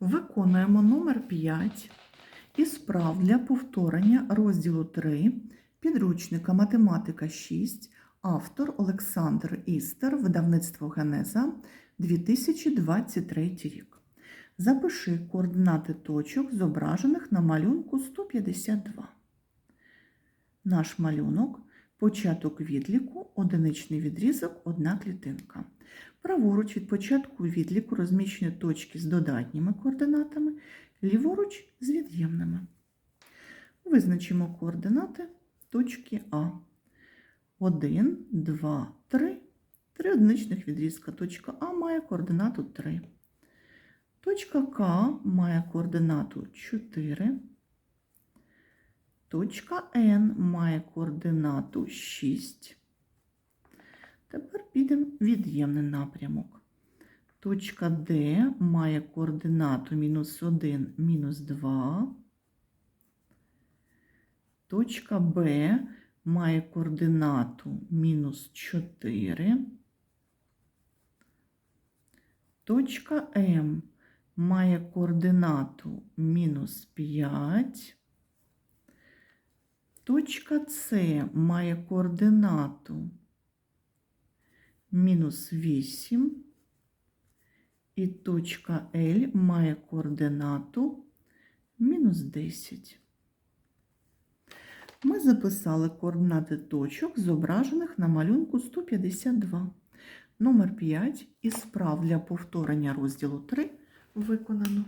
Виконуємо номер 5 із справ для повторення розділу 3 підручника Математика 6, автор Олександр Істер, видавництво Генеза 2023 рік. Запиши координати точок, зображених на малюнку 152. Наш малюнок початок відліку, одиничний відрізок, одна клітинка. Праворуч від початку відліку розміщені точки з додатніми координатами, ліворуч з від'ємними. Визначимо координати точки А. 1, 2, 3. Три одиничних відрізка. Точка А має координату 3. Точка К має координату 4. Точка N має координату 6. Підемо в від'ємний напрямок. Точка D має координату мінус 1, мінус 2. Точка B має координату мінус 4. Точка М має координату мінус 5. Точка С має координату мінус 8. І точка Л має координату мінус 10. Ми записали координати точок, зображених на малюнку 152. Номер 5 із справ для повторення розділу 3 виконано.